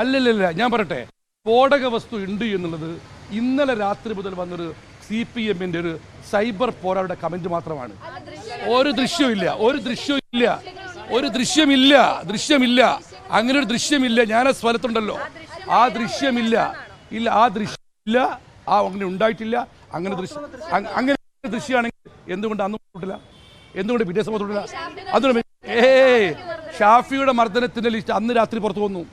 അല്ലല്ലല്ല ഞാൻ പറയട്ടെ. സ്ഫോടക വസ്തു ഉണ്ട് എന്നുള്ളത് ഇന്നലെ രാത്രി മുതൽ വന്നൊരു സി പി എമ്മിന്റെ ഒരു സൈബർ പോരാളുടെ കമന്റ് മാത്രമാണ്. ഒരു ദൃശ്യമില്ല ഒരു ദൃശ്യമില്ല ഒരു ദൃശ്യമില്ല ദൃശ്യമില്ല അങ്ങനെ ഒരു ദൃശ്യമില്ല ഞാൻ ആ സ്ഥലത്തുണ്ടല്ലോ. ആ ദൃശ്യമില്ല ഇല്ല. ആ ദൃശ്യമില്ല ആ അങ്ങനെ ഉണ്ടായിട്ടില്ല. അങ്ങനെ ദൃശ്യം അങ്ങനെ ദൃശ്യമാണെങ്കിൽ എന്തുകൊണ്ട് അന്ന് കൂട്ടില്ല? എന്തുകൊണ്ട് പിറ്റേ സമയത്ത് തൊട്ടില്ല അതുകൊണ്ട് ഏ ഷാഫിയുടെ മർദ്ദനത്തിന്റെ ലിസ്റ്റ് അന്ന് രാത്രി പുറത്തു വന്നു.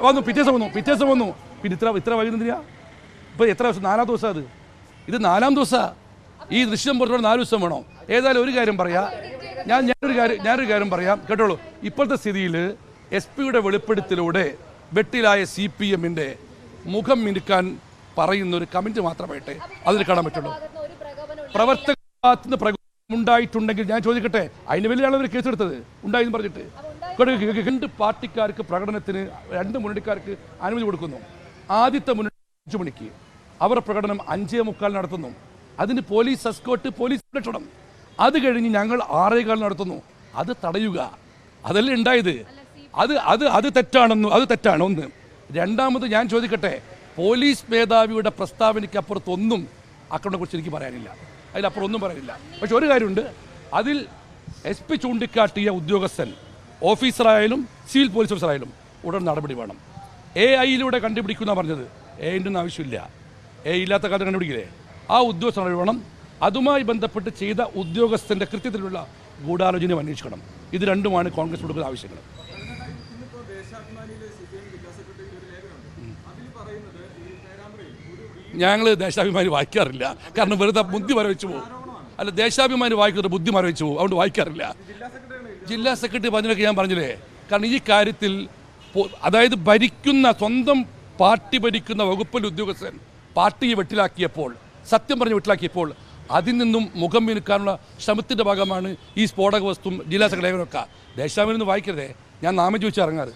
വന്നു പിറ്റേ ദിവസം വന്നു പിറ്റേ ദിവസം വന്നു. പിന്നെ ഇത്ര ഇത്ര വൈകുന്നതിനാ ഇപ്പൊ എത്ര ദിവസം? നാലാം ദിവസം അത്. ഇത് നാലാം ദിവസാ. ഈ ദൃശ്യം പുറത്തോടെ നാല് ദിവസം വേണോ? ഏതായാലും ഒരു കാര്യം പറയാ. ഞാൻ ഞാനൊരു കാര്യം ഞാനൊരു കാര്യം പറയാം. കേട്ടോളൂ. ഇപ്പോഴത്തെ സ്ഥിതിയിൽ എസ് പിയുടെ വെളിപ്പെടുത്തലൂടെ വെട്ടിലായ സി പി എമ്മിന്റെ മുഖം മിനുക്കാൻ പറയുന്ന ഒരു കമന്റ് മാത്രമായിട്ട് അതിൽ കാണാൻ പറ്റുള്ളൂ. പ്രവർത്തക പ്രകോപനം ഉണ്ടായിട്ടുണ്ടെങ്കിൽ ഞാൻ ചോദിക്കട്ടെ? അതിന് വലിയാണ് അവർ കേസെടുത്തത്. ഉണ്ടായെന്ന് പറഞ്ഞിട്ട്. രണ്ട് പാർട്ടിക്കാർക്ക് പ്രകടനത്തിന് രണ്ട് മുന്നണിക്കാർക്ക് അനുമതി കൊടുക്കുന്നു. ആദ്യത്തെ മുന്നണി അഞ്ചു മണിക്ക്. അവർ പ്രകടനം അഞ്ചേ മുക്കാൽ നടത്തുന്നു. അതിന് പോലീസ് എസ്കോട്ട് പോലീസ് സംരക്ഷണം അത് കഴിഞ്ഞ് ഞങ്ങൾ ആറേകാൽ നടത്തുന്നു. അത് തടയുക. അതല്ലേ ഉണ്ടായത്? അത് അത് അത് തെറ്റാണെന്നു അത് തെറ്റാണ്. ഒന്ന്. രണ്ടാമത് ഞാൻ ചോദിക്കട്ടെ പോലീസ് മേധാവിയുടെ പ്രസ്താവനയ്ക്ക് അപ്പുറത്തൊന്നും അക്കൗണ്ടിനെ കുറിച്ച് എനിക്ക് പറയാനില്ല. അതിലപ്പുറം ഒന്നും പറയാനില്ല. പക്ഷെ ഒരു കാര്യമുണ്ട്. അതിൽ എസ് പി ചൂണ്ടിക്കാട്ടിയ ഉദ്യോഗസ്ഥൻ ഓഫീസറായാലും സിവിൽ പോലീസ് ഓഫീസറായാലും ഉടൻ നടപടി വേണം. എ ഐയിലൂടെ കണ്ടുപിടിക്കുന്ന പറഞ്ഞത്. എ ഒന്നും ആവശ്യമില്ല. എ ഇല്ലാത്ത കാലത്ത് കണ്ടുപിടിക്കില്ലേ? ആ ഉദ്യോഗസ്ഥ നടപടി വേണം. അതുമായി ബന്ധപ്പെട്ട് ചെയ്ത ഉദ്യോഗസ്ഥന്റെ കൃത്യത്തിലുള്ള ഗൂഢാലോചനയും അന്വേഷിക്കണം. ഇത് രണ്ടുമാണ് കോൺഗ്രസ് കൊടുക്കുന്ന ആവശ്യങ്ങൾ. ഞങ്ങൾ ദേശാഭിമാനി വായിക്കാറില്ല. കാരണം വെറുതെ ബുദ്ധി വരവെച്ചു പോകും. അല്ല ദേശാഭിമാനി വായിക്കുന്നത് ബുദ്ധി മരവിച്ചു പോകും. അതുകൊണ്ട് വായിക്കാറില്ല. ജില്ലാ സെക്രട്ടറി പറഞ്ഞതൊക്കെ ഞാൻ പറഞ്ഞില്ലേ? കാരണം ഈ കാര്യത്തിൽ അതായത് ഭരിക്കുന്ന സ്വന്തം പാർട്ടി ഭരിക്കുന്ന വകുപ്പിൽ ഉദ്യോഗസ്ഥൻ പാർട്ടിയെ വെട്ടിലാക്കിയപ്പോൾ സത്യം പറഞ്ഞ് വെട്ടിലാക്കിയപ്പോൾ അതിൽ നിന്നും മുഖം വിനുക്കാനുള്ള ശ്രമത്തിന്റെ ഭാഗമാണ് ഈ സ്ഫോടക വസ്തു ജില്ലാ സെക്രട്ടറിയൊക്കെ ദേശാഭിമാനി ഒന്നും വായിക്കരുതേ. ഞാൻ നാമം ചോദിച്ച് ഇറങ്ങാറ്.